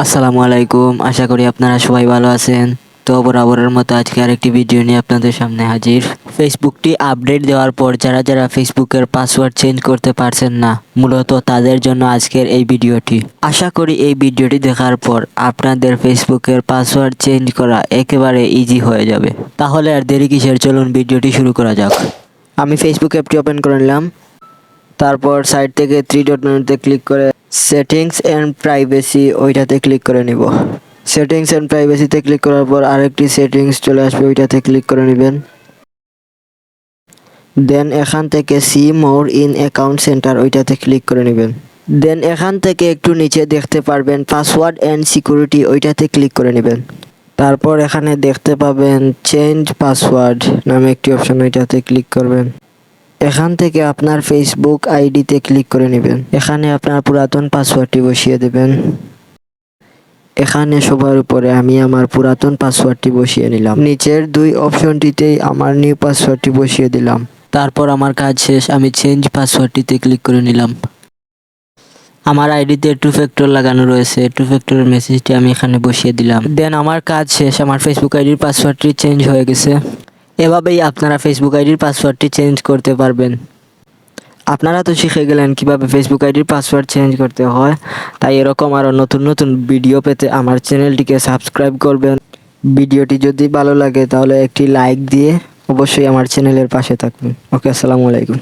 আসসালামু আলাইকুম। আশা করি আপনারা সবাই ভালো আছেন। তো বরাবরের মতো আজকে আরেকটি ভিডিও নিয়ে আপনাদের সামনে হাজির। ফেসবুকটি আপডেট দেওয়ার পর যারা যারা ফেসবুকের পাসওয়ার্ড চেঞ্জ করতে পারছেন না, মূলত তাদের জন্য আজকের এই ভিডিওটি আশা করি এই ভিডিওটি দেখার পর আপনাদের ফেসবুকের পাসওয়ার্ড চেঞ্জ করা একেবারে ইজি হয়ে যাবে। তাহলে আর দেরি কিসের? চলুন ভিডিওটি শুরু করা যাক। আমি ফেসবুক অ্যাপটি ওপেন করে নিলাম। তারপর সাইট থেকে থ্রি ডট মেনুতে ক্লিক করে সেটিংস অ্যান্ড প্রাইভেসি ওইটাতে ক্লিক করে নিব। সেটিংস অ্যান্ড প্রাইভেসিতে ক্লিক করার পর আরেকটি সেটিংস চলে আসবে, ওইটাতে ক্লিক করে নেবেন। দেন এখান থেকে see more in account centre ওইটাতে ক্লিক করে নেবেন। দেন এখান থেকে একটু নিচে দেখতে পারবেন পাসওয়ার্ড অ্যান্ড সিকিউরিটি ওইটাতে ক্লিক করে নেবেন। তারপর এখানে দেখতে পাবেন চেঞ্জ পাসওয়ার্ড নামে একটি অপশন ওইটাতে ক্লিক করবেন। এখান থেকে আপনার ফেসবুক আইডিতে ক্লিক করে নেবেন। এখানে আপনার পুরাতন পাসওয়ার্ডটি বসিয়ে দেবেন। এখানে সবার উপরে আমি আমার পুরাতন পাসওয়ার্ডটি বসিয়ে নিলাম। নিচের দুই অপশনটিতেই আমার নিউ পাসওয়ার্ডটি বসিয়ে দিলাম। তারপর আমার কাজ শেষ, আমি চেঞ্জ পাসওয়ার্ডটিতে ক্লিক করে নিলাম। আমার আইডিতে টু ফ্যাক্টর লাগানো রয়েছে। টু ফ্যাক্টরের মেসেজটি আমি এখানে বসিয়ে দিলাম। দেন আমার কাজ শেষ, আমার ফেসবুক আইডির পাসওয়ার্ডটি চেঞ্জ হয়ে গেছে। এভাবেই আপনারা ফেসবুক আইডির পাসওয়ার্ডটি চেঞ্জ করতে পারবেন। আপনারা তো শিখে গেলেন কীভাবে ফেসবুক আইডির পাসওয়ার্ড চেঞ্জ করতে হয়, তাই এরকম আরও নতুন নতুন ভিডিও পেতে আমার চ্যানেলটিকে সাবস্ক্রাইব করবেন। ভিডিওটি যদি ভালো লাগে তাহলে একটি লাইক দিয়ে অবশ্যই আমার চ্যানেলের পাশে থাকবেন। ওকে, আসসালামু আলাইকুম।